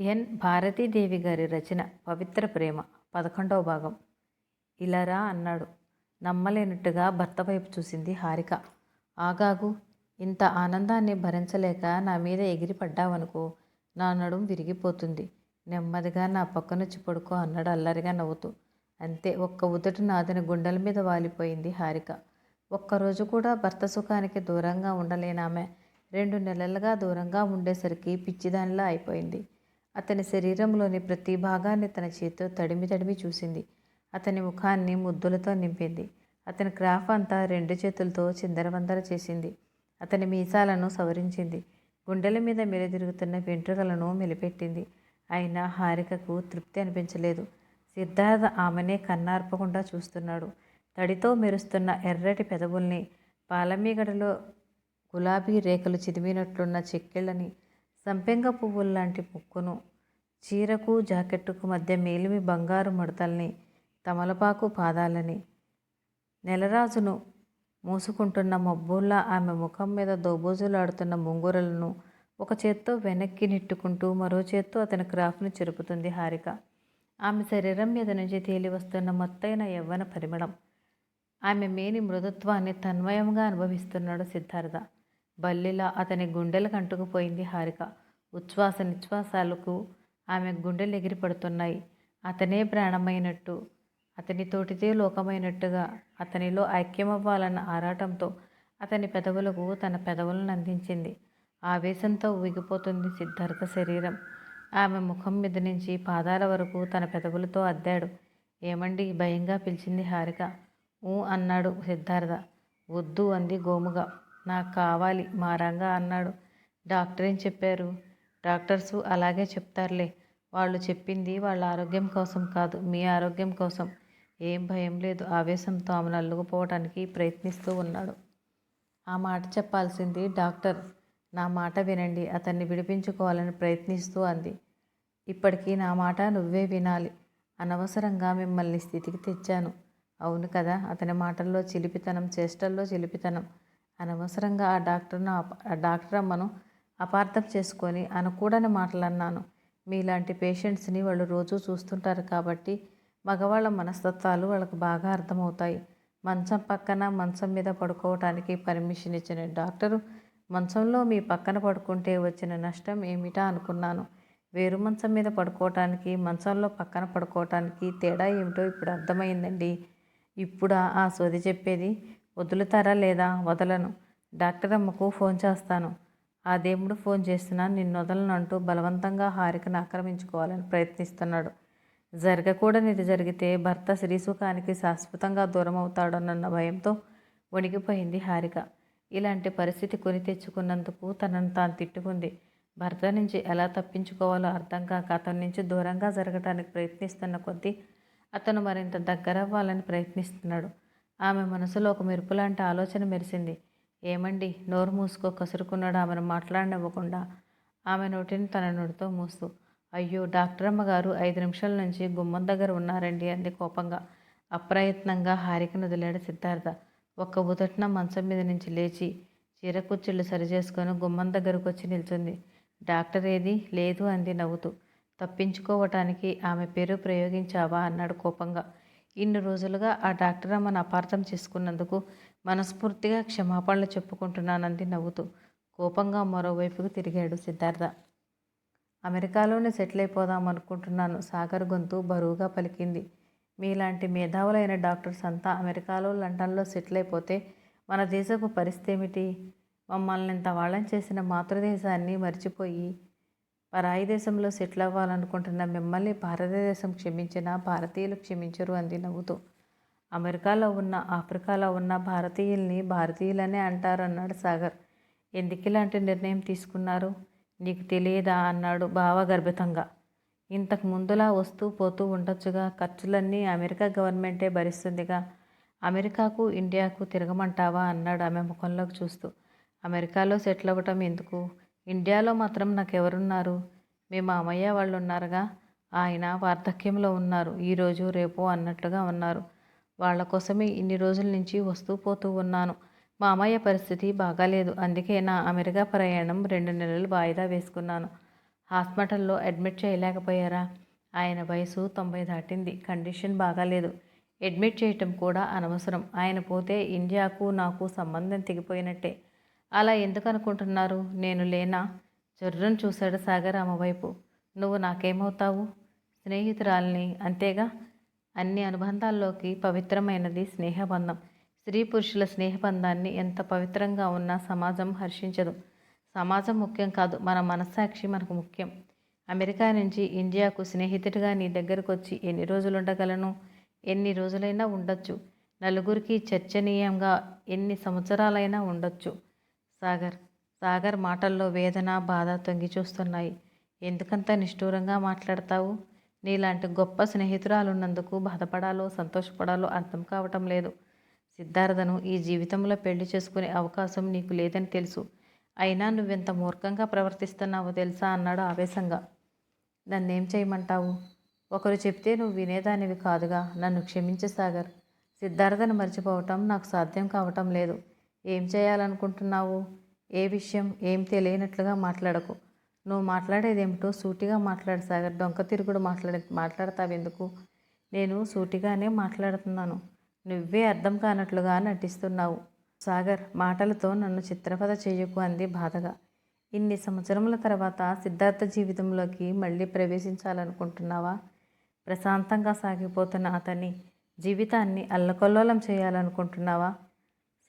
ఎన్. భారతీదేవి గారి రచన పవిత్ర ప్రేమ పదకొండవ భాగం. ఇలారా అన్నాడు. నమ్మలేనట్టుగా భర్త వైపు చూసింది హారిక. ఆగాగు ఇంత ఆనందాన్ని భరించలేక నా మీద ఎగిరిపడ్డావనుకో నా నడుం విరిగిపోతుంది. నెమ్మదిగా నా పక్కనొచ్చి పడుకో అన్నాడు అల్లరిగా నవ్వుతూ. అంతే ఒక్క ఉదటి నాదిన గుండెల మీద వాలిపోయింది హారిక. ఒక్కరోజు కూడా భర్త సుఖానికి దూరంగా ఉండలేనామె. రెండు నెలలుగా దూరంగా ఉండేసరికి పిచ్చిదానిలా అయిపోయింది. అతని శరీరంలోని ప్రతి భాగాన్ని తన చేతితో తడిమి తడిమి చూసింది. అతని ముఖాన్ని ముద్దులతో నింపింది. అతని క్రాఫ్ అంతా రెండు చేతులతో చిందరవందర చేసింది. అతని మీసాలను సవరించింది. గుండెల మీద మెలిదిరుగుతున్న వెంట్రుకలను మెలిపెట్టింది. అయినా హారికకు తృప్తి అనిపించలేదు. సిద్ధార్థ ఆమెనే కన్నార్పకుండా చూస్తున్నాడు. తడితో మెరుస్తున్న ఎర్రటి పెదవుల్ని పాలమీగడలో గులాబీ రేఖలు చిదిమినట్లున్న చెక్కిళ్ళని సంపెంగ పువ్వుల్లాంటి ముక్కును చీరకు జాకెట్టుకు మధ్య మేలిమి బంగారు ముడతల్ని తమలపాకు పాదాలని నెలరాజును మూసుకుంటున్న మబ్బుల్లా ఆమె ముఖం మీద దోబోజులాడుతున్న ముంగురలను ఒక చేత్తో వెనక్కి నెట్టుకుంటూ మరో చేత్తో అతని క్రాఫ్ట్ను చెరుపుతుంది హారిక. ఆమె శరీరం మీద నుంచి తేలి వస్తున్న మొత్తైన యవ్వన పరిమళం. ఆమె మేని మృదుత్వాన్ని తన్వయంగా అనుభవిస్తున్నాడు సిద్ధార్థ. బల్లిలా అతని గుండెలకు అంటుకుపోయింది హారిక. ఉచ్ఛ్వాస నిశ్వాసాలకు ఆమె గుండెలు ఎగిరిపడుతున్నాయి. అతనే ప్రాణమైనట్టు అతనితోటిదే లోకమైనట్టుగా అతనిలో ఐక్యమవ్వాలన్న ఆరాటంతో అతని పెదవులకు తన పెదవులను అందించింది. ఆవేశంతో ఊగిపోతుంది సిద్ధార్థ శరీరం. ఆమె ముఖం మీద నుంచి పాదాల వరకు తన పెదవులతో అద్దాడు. ఏమండి భయంగా పిలిచింది హారిక. ఊ అన్నాడు సిద్ధార్థ. వద్దు అంది గోముగా. నాకు కావాలి మారంగా అన్నాడు. డాక్టర్ ఏం చెప్పారు? డాక్టర్సు అలాగే చెప్తారులే. వాళ్ళు చెప్పింది వాళ్ళ ఆరోగ్యం కోసం కాదు మీ ఆరోగ్యం కోసం. ఏం భయం లేదు ఆవేశంతో ఆమెను అల్లుకుపోవటానికి ప్రయత్నిస్తూ ఉన్నాడు. ఆ మాట చెప్పాల్సింది డాక్టర్. నా మాట వినండి అతన్ని విడిపించుకోవాలని ప్రయత్నిస్తూ అంది. ఇప్పటికీ నా మాట నువ్వే వినాలి. అనవసరంగా మిమ్మల్ని స్థితికి తెచ్చాను. అవును కదా అతని మాటల్లో చిలిపితనం చేష్టల్లో చిలిపితనం. అనవసరంగా ఆ డాక్టర్ను ఆ డాక్టర్ అమ్మను అపార్థం చేసుకొని అనకూడని మాటలన్నాను. మీలాంటి పేషెంట్స్ని వాళ్ళు రోజూ చూస్తుంటారు కాబట్టి మగవాళ్ళ మనస్తత్వాలు వాళ్ళకు బాగా అర్థమవుతాయి. మంచం పక్కన మంచం మీద పడుకోవటానికి పర్మిషన్ ఇచ్చిన డాక్టరు మంచంలో మీ పక్కన పడుకుంటే వచ్చిన నష్టం ఏమిటా అనుకున్నాను. వేరు మంచం మీద పడుకోవటానికి మంచంలో పక్కన పడుకోవటానికి తేడా ఏమిటో ఇప్పుడు అర్థమైందండి. ఇప్పుడు ఆ సోది చెప్పేది? వదులుతారా లేదా? వదలను. డాక్టర్ అమ్మకు ఫోన్ చేస్తాను. ఆ దేవుడు ఫోన్ చేస్తున్నా నిన్ను వదలను అంటూ బలవంతంగా హారికను ఆక్రమించుకోవాలని ప్రయత్నిస్తున్నాడు. జరగకూడనిది జరిగితే భర్త శ్రీసుఖానికి శాశ్వతంగా దూరం అవుతాడోనన్న భయంతో వణిగిపోయింది హారిక. ఇలాంటి పరిస్థితి కొని తెచ్చుకున్నందుకు తనను తాను తిట్టుకుంది. భర్త నుంచి ఎలా తప్పించుకోవాలో అర్థం కాక అతని నుంచి దూరంగా జరగడానికి ప్రయత్నిస్తున్న కొద్దీ అతను మరింత దగ్గరవ్వాలని ప్రయత్నిస్తున్నాడు. ఆమె మనసులో ఒక మెరుపులాంటి ఆలోచన మెరిసింది. ఏమండి? నోరు మూసుకో కసురుకున్నాడు ఆమెను మాట్లాడనివ్వకుండా. ఆమె నోటిని తన నోటితో మూస్తూ అయ్యో డాక్టర్ అమ్మగారు ఐదు నిమిషాల నుంచి గుమ్మం దగ్గర ఉన్నారండి అంది కోపంగా. అప్రయత్నంగా హారికను వదిలాడు సిద్ధార్థ. ఒక్క ఉదటిన మంచం మీద నుంచి లేచి చీర కుర్చీలు సరిచేసుకొని గుమ్మం దగ్గరకు వచ్చి నిల్చుంది. డాక్టర్ ఏది? లేదు అంది నవ్వుతూ. తప్పించుకోవటానికి ఆమె పేరు ప్రయోగించావా? అన్నాడు కోపంగా. ఇన్ని రోజులుగా ఆ డాక్టర్ అమ్మను అపార్థం చేసుకున్నందుకు మనస్ఫూర్తిగా క్షమాపణలు చెప్పుకుంటున్నానంది నవ్వుతూ కోపంగా మరోవైపుకు తిరిగాడు సిద్ధార్థ. అమెరికాలోనే సెటిల్ అయిపోదాం అనుకుంటున్నాను సాగర్ గొంతు బరువుగా పలికింది. మీలాంటి మేధావులైన డాక్టర్స్ అంతా అమెరికాలో లండన్లో సెటిల్ అయిపోతే మన దేశపు పరిస్థితి ఏమిటి? మమ్మల్ని ఇంత వాళ్ళని చేసిన మాతృదేశాన్ని మర్చిపోయి పరాయి దేశంలో సెటిల్ అవ్వాలనుకుంటున్న మిమ్మల్ని భారతదేశం క్షమించిన భారతీయులు క్షమించరు అంది నవ్వుతూ. అమెరికాలో ఉన్న ఆఫ్రికాలో ఉన్న భారతీయుల్ని భారతీయులనే అంటారు అన్నాడు సాగర్. ఎందుకు ఇలాంటి నిర్ణయం తీసుకున్నారు? నీకు తెలియదా? అన్నాడు భావగర్భితంగా ఇంతకు ముందులా వస్తూ పోతూ ఉండొచ్చుగా. ఖర్చులన్నీ అమెరికా గవర్నమెంటే భరిస్తుందిగా. అమెరికాకు ఇండియాకు తిరగమంటావా? అన్నాడు ఆమె ముఖంలోకి చూస్తూ. అమెరికాలో సెటిల్ అవ్వటం ఎందుకు? ఇండియాలో మాత్రం నాకు ఎవరున్నారు మీ మామయ్య వాళ్ళు ఉన్నారుగా ఆయన వార్ధక్యంలో ఉన్నారు. ఈరోజు రేపు అన్నట్లుగా ఉన్నారు. వాళ్ళ కోసమే ఇన్ని రోజుల నుంచి వస్తూ పోతూ ఉన్నాను. మామయ్య పరిస్థితి బాగాలేదు. అందుకే నా అమెరికా ప్రయాణం రెండు నెలలు వాయిదా వేసుకున్నాను. హాస్పిటల్లో అడ్మిట్ చేయలేకపోయారా? ఆయన వయసు తొంభై దాటింది. కండిషన్ బాగాలేదు. అడ్మిట్ చేయటం కూడా అనవసరం. ఆయన పోతే ఇండియాకు నాకు సంబంధం తెగిపోయినట్టే. అలా ఎందుకు అనుకుంటున్నారు నేను లేనా? జర్రను చూశాడు సాగర్ ఆమె వైపు. నువ్వు నాకేమవుతావు? స్నేహితురాల్ని అంతేగా? అన్ని అనుబంధాల్లోకి పవిత్రమైనది స్నేహబంధం. స్త్రీ పురుషుల స్నేహబంధాన్ని ఎంత పవిత్రంగా ఉన్నా సమాజం హర్షించదు. సమాజం ముఖ్యం కాదు మన మనస్సాక్షి మనకు ముఖ్యం. అమెరికా నుంచి ఇండియాకు స్నేహితుడిగా నీ దగ్గరకు వచ్చి ఎన్ని రోజులు ఉండగలను ఎన్ని రోజులైనా ఉండొచ్చు. నలుగురికి చర్చనీయంగా ఎన్ని సంవత్సరాలైనా ఉండొచ్చు. సాగర్. సాగర్ మాటల్లో వేదన బాధ తొంగి చూస్తున్నాయి ఎందుకంత నిష్ఠూరంగా మాట్లాడతావు? నీలాంటి గొప్ప స్నేహితురాలున్నందుకు బాధపడాలో సంతోషపడాలో అర్థం కావటం లేదు. సిద్ధార్థను ఈ జీవితంలో పెళ్ళి చేసుకునే అవకాశం నీకు లేదని తెలుసు. అయినా నువ్వెంత మూర్ఖంగా ప్రవర్తిస్తున్నావో తెలుసా? అన్నాడు ఆవేశంగా. నన్నేం చేయమంటావు? ఒకరు చెప్తే నువ్వు వినేదానివి కాదుగా. నన్ను క్షమించే సాగర్. సిద్ధార్థను మర్చిపోవటం నాకు సాధ్యం కావటం లేదు. ఏం చేయాలనుకుంటున్నావు? ఏ విషయం ఏం తెలియనట్లుగా మాట్లాడకు. నువ్వు మాట్లాడేదేమిటో సూటిగా మాట్లాడు సాగర్. డొంక తిరుగుడు మాట్లాడే మాట్లాడతావెందుకు నేను సూటిగానే మాట్లాడుతున్నాను. నువ్వే అర్థం కానట్లుగా నటిస్తున్నావు. సాగర్ మాటలతో నన్ను చిత్రపద చేయకు అంది బాధగా. ఇన్ని సంవత్సరముల తర్వాత సిద్ధార్థ జీవితంలోకి మళ్ళీ ప్రవేశించాలనుకుంటున్నావా? ప్రశాంతంగా సాగిపోతున్న అతని జీవితాన్ని అల్లకొల్లోలం చేయాలనుకుంటున్నావా?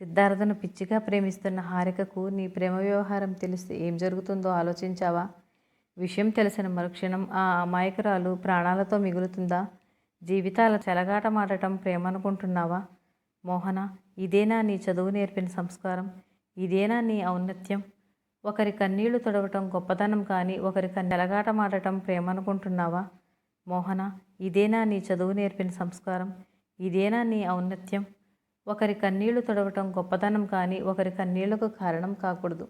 సిద్ధార్థను పిచ్చిగా ప్రేమిస్తున్న హారికకు నీ ప్రేమ వ్యవహారం తెలిస్తే ఏం జరుగుతుందో ఆలోచించావా? విషయం తెలిసిన మరుక్షణం ఆ అమాయకురాలు ప్రాణాలతో మిగులుతుందా? జీవితాల చెలగాటమాడటం ప్రేమ అనుకుంటున్నావా మోహన ఇదేనా నీ చదువు నేర్పిన సంస్కారం? ఇదేనా నీ ఔన్నత్యం? ఒకరి కన్నీళ్ళు తొడవటం గొప్పతనం కానీ ఒకరి కన్నెలగాటమాడటం ప్రేమ అనుకుంటున్నావా మోహన ఇదేనా నీ చదువు నేర్పిన సంస్కారం? ఇదేనా నీ ఔన్నత్యం? ఒకరి కన్నీళ్ళు తొడవటం గొప్పతనం కానీ ఒకరి కన్నీళ్ళకు కారణం కాకూడదు.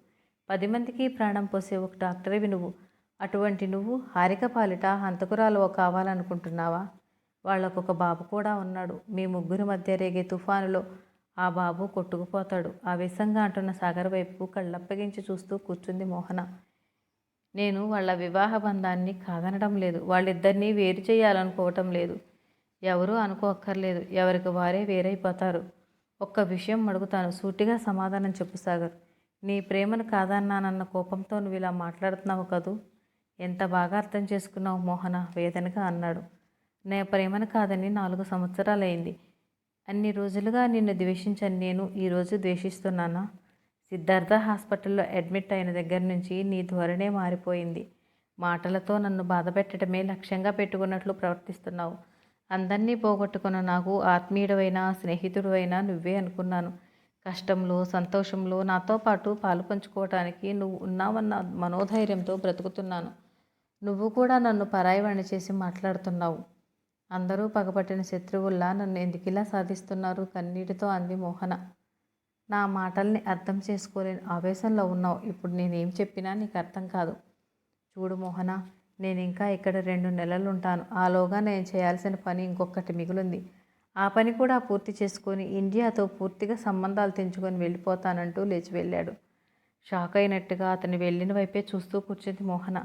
పది మందికి ప్రాణం పోసే ఒక డాక్టర్వి నువ్వు. అటువంటి నువ్వు హారిక పాలిట హంతకురాలు కావాలనుకుంటున్నావా? వాళ్ళకొక బాబు కూడా ఉన్నాడు. మీ ముగ్గురి మధ్య రేగే తుఫానులో ఆ బాబు కొట్టుకుపోతాడు. ఆవేశంగా అంటున్న సాగర్ వైపు కళ్ళప్పగించి చూస్తూ కూర్చుంది మోహన. నేను వాళ్ళ వివాహ బంధాన్ని కాదనడం లేదు. వాళ్ళిద్దరినీ వేరు చేయాలనుకోవటం లేదు. ఎవరూ అనుకోక్కర్లేదు. ఎవరికి వారే వేరైపోతారు. ఒక్క విషయం అడుగుతాను. సూటిగా సమాధానం చెప్పు సాగర్. నీ ప్రేమను కాదన్నానన్న కోపంతో నువ్వు ఇలా మాట్లాడుతున్నావు కదూ? ఎంత బాగా అర్థం చేసుకున్నావు మోహన? వేదనగా అన్నాడు. నే ప్రేమను కాదని నాలుగు సంవత్సరాలైంది. అన్ని రోజులుగా నిన్ను ద్వేషించని నేను ఈరోజు ద్వేషిస్తున్నానా? సిద్ధార్థ హాస్పిటల్లో అడ్మిట్ అయిన దగ్గర నుంచి నీ ధోరణే మారిపోయింది. మాటలతో నన్ను బాధపెట్టడమే లక్ష్యంగా పెట్టుకున్నట్లు ప్రవర్తిస్తున్నావు. అందరినీ పోగొట్టుకున్న నాకు ఆత్మీయుడవైనా స్నేహితుడువైనా నువ్వే అనుకున్నాను. కష్టంలో సంతోషంలో నాతో పాటు పాలు పంచుకోవటానికి నువ్వు ఉన్నావన్న మనోధైర్యంతో బ్రతుకుతున్నాను. నువ్వు కూడా నన్ను పరాయివాణి చేసి మాట్లాడుతున్నావు. అందరూ పగపట్టిన శత్రువుల్లా నన్ను ఎందుకిలా సాధిస్తున్నారు కన్నీటితో అంది మోహన. నా మాటల్ని అర్థం చేసుకోలేని ఆవేశంలో ఉన్నావు. ఇప్పుడు నేనేం చెప్పినా నీకు అర్థం కాదు. చూడు మోహన నేను ఇంకా ఇక్కడ రెండు నెలలు ఉంటాను ఆలోగా నేను చేయాల్సిన పని ఇంకొకటి మిగులుంది. ఆ పని కూడా పూర్తి చేసుకొని ఇండియాతో పూర్తిగా సంబంధాలు తెంచుకొని వెళ్ళిపోతానంటూ లేచి వెళ్ళాడు. షాక్ అయినట్టుగా అతను వెళ్ళిన వైపే చూస్తూ కూర్చుంది మోహన.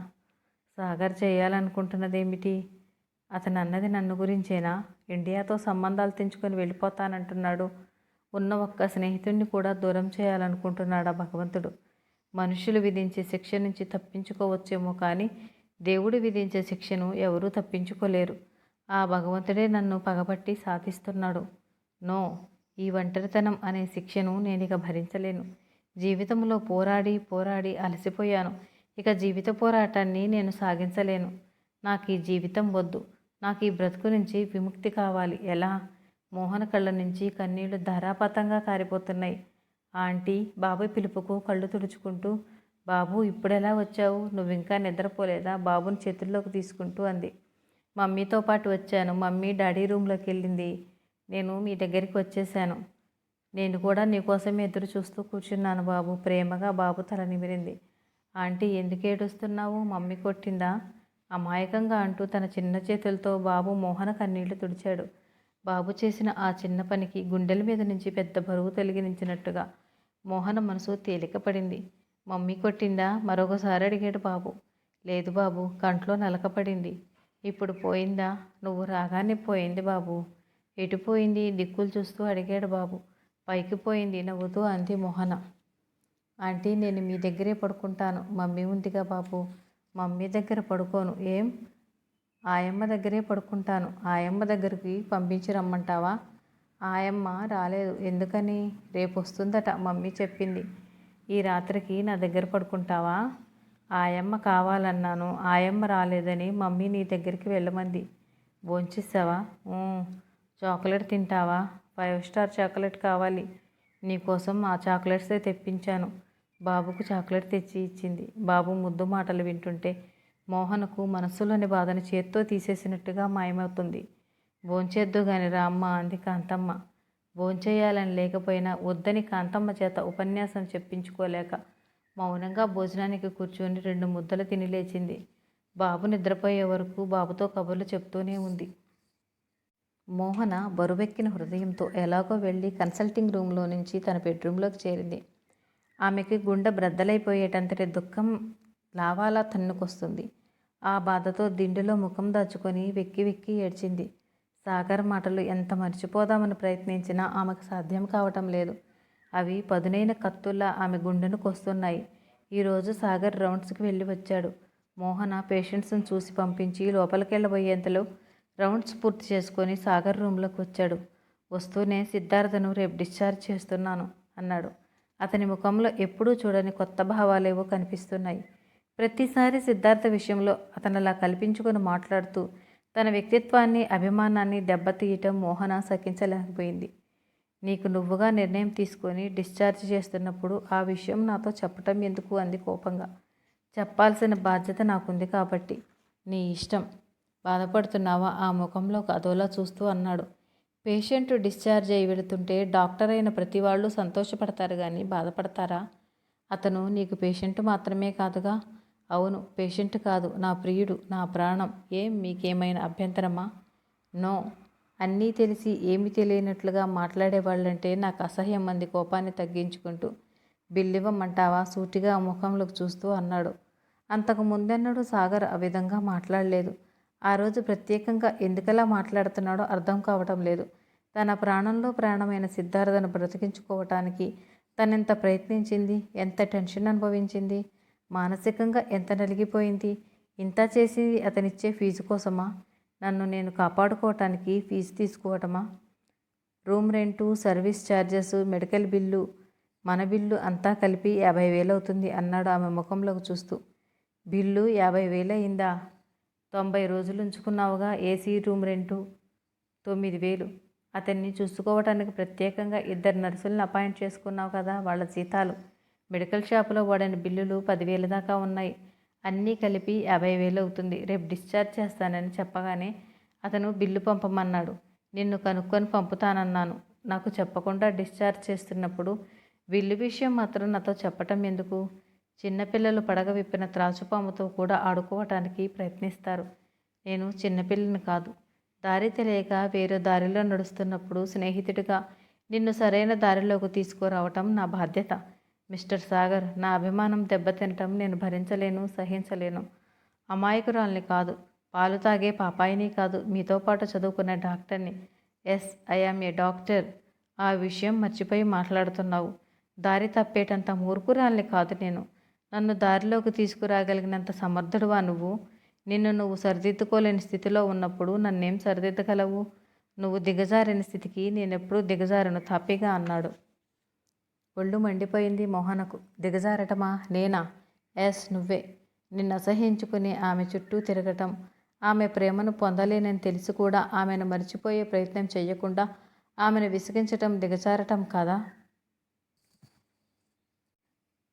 సాగర్ చేయాలనుకుంటున్నదేమిటి? అతను అన్నది నన్ను గురించేనా? ఇండియాతో సంబంధాలు తెంచుకొని వెళ్ళిపోతానంటున్నాడు. ఉన్న ఒక్క స్నేహితుడిని కూడా దూరం చేయాలనుకుంటున్నాడా భగవంతుడు? మనుషులు విధించే శిక్ష నుంచి తప్పించుకోవచ్చేమో కానీ దేవుడు విధించే శిక్షను ఎవరూ తప్పించుకోలేరు. ఆ భగవంతుడే నన్ను పగబట్టి సాధిస్తున్నాడు. నో ఈ ఒంటరితనం అనే శిక్షను నేను ఇక భరించలేను. జీవితంలో పోరాడి పోరాడి అలసిపోయాను. ఇక జీవిత పోరాటాన్ని నేను సాగించలేను. నాకు ఈ జీవితం వద్దు. నాకు ఈ బ్రతుకు నుంచి విముక్తి కావాలి. ఎలా? మోహన కళ్ళ నుంచి కన్నీళ్ళు ధారాపాతంగా కారిపోతున్నాయి. ఆంటీ బాబాయ్ పిలుపుకు కళ్ళు తుడుచుకుంటూ బాబు ఇప్పుడెలా వచ్చావు? నువ్వు ఇంకా నిద్రపోలేదా? బాబుని చేతుల్లోకి తీసుకుంటూ అంది. మమ్మీతో పాటు వచ్చాను. మమ్మీ డాడీ రూమ్లోకి వెళ్ళింది నేను మీ దగ్గరికి వచ్చేసాను నేను కూడా నీకోసమే ఎదురు చూస్తూ కూర్చున్నాను బాబు. ప్రేమగా బాబు తల నిమిరింది. ఆంటీ ఎందుకు ఏడుస్తున్నావు? మమ్మీ కొట్టిందా? అమాయకంగా అంటూ తన చిన్న చేతులతో బాబు మోహన కన్నీళ్ళు తుడిచాడు. బాబు చేసిన ఆ చిన్న పనికి గుండెల మీద నుంచి పెద్ద బరువు తొలగించినట్టుగా మోహన మనసు తేలికపడింది. మమ్మీ కొట్టిందా? మరొకసారి అడిగాడు బాబు. లేదు బాబు కంట్లో నలకపడింది ఇప్పుడు పోయిందా? నువ్వు రాగానే పోయింది బాబు. ఎటు పోయింది? దిక్కులు చూస్తూ అడిగాడు బాబు. పైకి పోయింది నవ్వుతూ అంది మోహన. ఆంటీ నేను మీ దగ్గరే పడుకుంటాను. మమ్మీ ఉందిగా బాబు. మమ్మీ దగ్గర పడుకోను. ఏం? ఆయమ్మ దగ్గరే పడుకుంటాను. ఆయమ్మ దగ్గరికి పంపించి రమ్మంటావా? ఆయమ్మ రాలేదు. ఎందుకని? రేపు వస్తుందట మమ్మీ చెప్పింది. ఈ రాత్రికి నా దగ్గర పడుకుంటావా? ఆయమ్మ కావాలన్నాను. ఆయమ్మ రాలేదని మమ్మీ నీ దగ్గరికి వెళ్ళమంది. భోంచేసావా? చాక్లెట్ తింటావా? ఫైవ్ స్టార్ చాక్లెట్ కావాలి. నీకోసం ఆ చాక్లెట్సే తెప్పించాను. బాబుకు చాక్లెట్ తెచ్చి ఇచ్చింది. బాబు ముద్దు మాటలు వింటుంటే మోహన్కు మనస్సులోని బాధను చేత్తో తీసేసినట్టుగా మాయమవుతుంది. భోంచేద్దు గాని రామ్మ అంది కాంతమ్మ. భోంచేయాలని లేకపోయినా వద్దని కాంతమ్మ చేత ఉపన్యాసం చెప్పించుకోలేక మౌనంగా భోజనానికి కూర్చొని రెండు ముద్దలు తిని లేచింది. బాబు నిద్రపోయే వరకు బాబుతో కబుర్లు చెప్తూనే ఉంది. మోహన బరువెక్కిన హృదయంతో ఎలాగో వెళ్ళి కన్సల్టింగ్ రూమ్లో నుంచి తన బెడ్రూమ్లోకి చేరింది. ఆమెకి గుండె బ్రద్దలైపోయేటంతటి దుఃఖం లావాలా తన్నుకొస్తుంది. ఆ బాధతో దిండులో ముఖం దాచుకొని వెక్కి వెక్కి ఏడ్చింది. సాగర్ మాటలు ఎంత మర్చిపోదామని ప్రయత్నించినా ఆమెకు సాధ్యం కావటం లేదు. అవి పదునైన కత్తుల్లా ఆమె గుండెను కొస్తున్నాయి. ఈరోజు సాగర్ రౌండ్స్కి వెళ్ళి వచ్చాడు. మోహన పేషెంట్స్ని చూసి పంపించి లోపలికెళ్ళబోయేంతలో రౌండ్స్ పూర్తి చేసుకొని సాగర్ రూమ్లోకి వచ్చాడు. వస్తూనే సిద్ధార్థను రేపు డిశ్చార్జ్ చేస్తున్నాను అన్నాడు. అతని ముఖంలో ఎప్పుడూ చూడని కొత్త భావాలేవో కనిపిస్తున్నాయి. ప్రతిసారి సిద్ధార్థ విషయంలో అతను అలా కల్పించుకొని మాట్లాడుతూ తన వ్యక్తిత్వాన్ని అభిమానాన్ని దెబ్బతీయటం మోహన సహించలేకపోయింది నీకు నువ్వుగా నిర్ణయం తీసుకొని డిశ్చార్జ్ చేస్తున్నప్పుడు ఆ విషయం నాతో చెప్పటం ఎందుకు? అంది కోపంగా. చెప్పాల్సిన బాధ్యత నాకుంది కాబట్టి. నీ ఇష్టం. బాధపడుతున్నావా? ఆ ముఖంలో ఒక అదోలా చూస్తూ అన్నాడు. పేషెంట్ డిశ్చార్జ్ అయి వెళుతుంటే డాక్టర్ అయిన ప్రతి వాళ్ళు సంతోషపడతారు కానీ బాధపడతారా? అతను నీకు పేషెంట్ మాత్రమే కాదుగా? అవును పేషెంట్ కాదు నా ప్రియుడు నా ప్రాణం. ఏం మీకేమైనా అభ్యంతరమా? నో. అన్నీ తెలిసి ఏమి తెలియనట్లుగా మాట్లాడేవాళ్ళంటే నాకు అసహ్యం మంది కోపాన్ని తగ్గించుకుంటూ. బిల్లివ్వమంటావా? సూటిగా ముఖంలోకి చూస్తూ అన్నాడు. అంతకు ముందెన్నడూ సాగర్ ఆ విధంగా మాట్లాడలేదు. ఆ రోజు ప్రత్యేకంగా ఎందుకలా మాట్లాడుతున్నాడో అర్థం కావటం లేదు. తన ప్రాణంలో ప్రాణమైన సిద్ధార్థను బ్రతికించుకోవటానికి తనెంత ప్రయత్నించింది? ఎంత టెన్షన్ అనుభవించింది? మానసికంగా ఎంత నలిగిపోయింది? ఇంత చేసింది అతనిచ్చే ఫీజు కోసమా? నన్ను నేను కాపాడుకోవటానికి fees తీసుకోవటమా? Room rent service charges medical bill మన బిల్లు అంతా కలిపి యాభై వేలు అవుతుంది అన్నాడు ఆమె ముఖంలోకి చూస్తూ. బిల్లు యాభై వేలు అయిందా? తొంభై రోజులు ఉంచుకున్నావుగా ఏసీ రూమ్ రెంటు? తొమ్మిది వేలు. అతన్ని చూసుకోవటానికి ప్రత్యేకంగా ఇద్దరు నర్సులను అపాయింట్ చేసుకున్నావు కదా వాళ్ళ జీతాలు. మెడికల్ షాపులో వాడిన బిల్లులు పదివేల దాకా ఉన్నాయి. అన్నీ కలిపి యాభై వేలు అవుతుంది. రేపు డిశ్చార్జ్ చేస్తానని చెప్పగానే అతను బిల్లు పంపమన్నాడు. నిన్ను కనుక్కొని పంపుతానన్నాను. నాకు చెప్పకుండా డిశ్చార్జ్ చేస్తున్నప్పుడు బిల్లు విషయం మాత్రం నాతో చెప్పటం ఎందుకు? చిన్నపిల్లలు పడగ విప్పిన త్రాచుపాముతో కూడా ఆడుకోవటానికి ప్రయత్నిస్తారు. నేను చిన్నపిల్లని కాదు. దారి తెలియక వేరే దారిలో నడుస్తున్నప్పుడు స్నేహితుడిగా నిన్ను సరైన దారిలోకి తీసుకురావటం నా బాధ్యత. మిస్టర్ సాగర్ నా అభిమానం దెబ్బతినటం నేను భరించలేను సహించలేను. అమాయకురాల్ని కాదు పాలు తాగే పాపాయిని కాదు మీతో పాటు చదువుకునే డాక్టర్ని. Yes I am a doctor. ఆ విషయం మర్చిపోయి మాట్లాడుతున్నావు. దారి తప్పేటంత మూర్ఖురాల్ని కాదు నేను. నన్ను దారిలోకి తీసుకురాగలిగినంత సమర్థుడువా నువ్వు? నిన్ను నువ్వు సరిదిద్దుకోలేని స్థితిలో ఉన్నప్పుడు నన్నేం సరిదిద్దగలవు? నువ్వు దిగజారిన స్థితికి నేనెప్పుడూ దిగజారను తప్పిగా అన్నాడు. ఒళ్ళు మండిపోయింది మోహనకు. దిగజారటమా? నేనా? ఎస్ నువ్వే. నిన్ను అసహించుకుని ఆమె చుట్టూ తిరగటం. ఆమె ప్రేమను పొందలేనని తెలిసి కూడా ఆమెను మర్చిపోయే ప్రయత్నం చేయకుండా ఆమెను విసిగించటం దిగజారటం కాదా?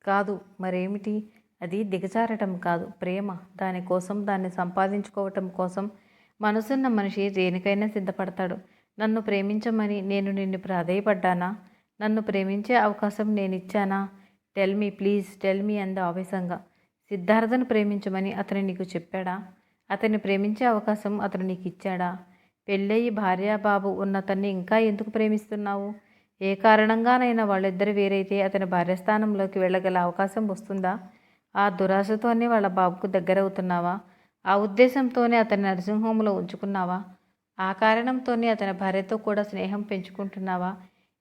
కాదు. మరేమిటి? అది దిగజారటం కాదు. ప్రేమ. దానికోసం దాన్ని సంపాదించుకోవటం కోసం మనసున్న మనిషి దేనికైనా సిద్ధపడతాడు. నన్ను ప్రేమించమని నేను నిన్ను ప్రాధేయపడ్డానా? నన్ను ప్రేమించే అవకాశం నేను ఇచ్చానా tell me please tell me అంద ఆవేశంగా. సిద్ధార్థను ప్రేమించమని అతను నీకు చెప్పాడా? అతన్ని ప్రేమించే అవకాశం అతను నీకు ఇచ్చాడా పెళ్ళయి భార్యాబాబు ఉన్నతన్ని ఇంకా ఎందుకు ప్రేమిస్తున్నావు? ఏ కారణంగానైనా వాళ్ళిద్దరు వేరైతే అతని భార్యస్థానంలోకి వెళ్ళగల అవకాశం వస్తుందా? ఆ దురాశతోనే వాళ్ళ బాబుకు దగ్గరవుతున్నావా? ఆ ఉద్దేశంతోనే అతని నర్సింగ్ హోమ్లో ఉంచుకున్నావా? ఆ కారణంతోనే అతని భార్యతో కూడా స్నేహం పెంచుకుంటున్నావా?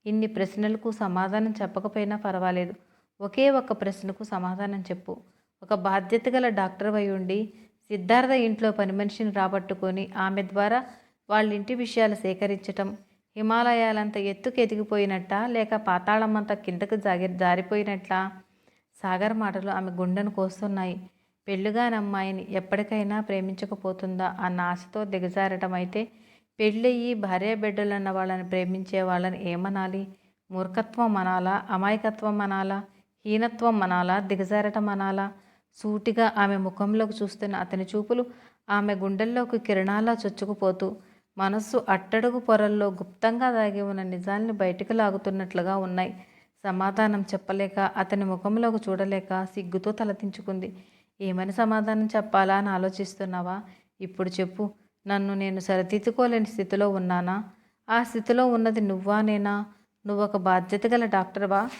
ఇన్ని ప్రశ్నలకు సమాధానం చెప్పకపోయినా పర్వాలేదు. ఒకే ఒక్క ప్రశ్నకు సమాధానం చెప్పు. ఒక బాధ్యత గల డాక్టర్ అయి ఉండి సిద్ధార్థ ఇంట్లో పని మనిషిని రాబట్టుకొని ఆమె ద్వారా వాళ్ళ ఇంటి విషయాలు సేకరించటం హిమాలయాలంత ఎత్తుకు ఎదిగిపోయినట్ట లేక పాతాళమంతా కిందకు జాగి జారిపోయినట్లా? సాగర్ మాటలు ఆమె గుండెను కోస్తున్నాయి. పెళ్ళుగాని అమ్మాయిని ఎప్పటికైనా ప్రేమించకపోతుందా అన్న ఆశతో దిగజారటం అయితే పెళ్ళయ్యి భార్య బిడ్డలన్న వాళ్ళని ప్రేమించే వాళ్ళని ఏమనాలి? మూర్ఖత్వం అనాలా? అమాయకత్వం అనాలా? హీనత్వం అనాలా? దిగజారటం అనాలా? సూటిగా ఆమె ముఖంలోకి చూస్తున్న అతని చూపులు ఆమె గుండెల్లోకి కిరణాలా చొచ్చుకుపోతూ మనస్సు అట్టడుగు పొరల్లో గుప్తంగా దాగి ఉన్న నిజాల్ని బయటకు లాగుతున్నట్లుగా ఉన్నాయి. సమాధానం చెప్పలేక అతని ముఖంలోకి చూడలేక సిగ్గుతో తలదించుకుంది. ఏమని సమాధానం చెప్పాలా అని ఆలోచిస్తున్నావా? ఇప్పుడు చెప్పు. నన్ను నేను సరిదిద్దుకోలేని స్థితిలో ఉన్నానా? ఆ స్థితిలో ఉన్నది నువ్వా నేనా? నువ్వు ఒక బాధ్యత గల డాక్టర్వా?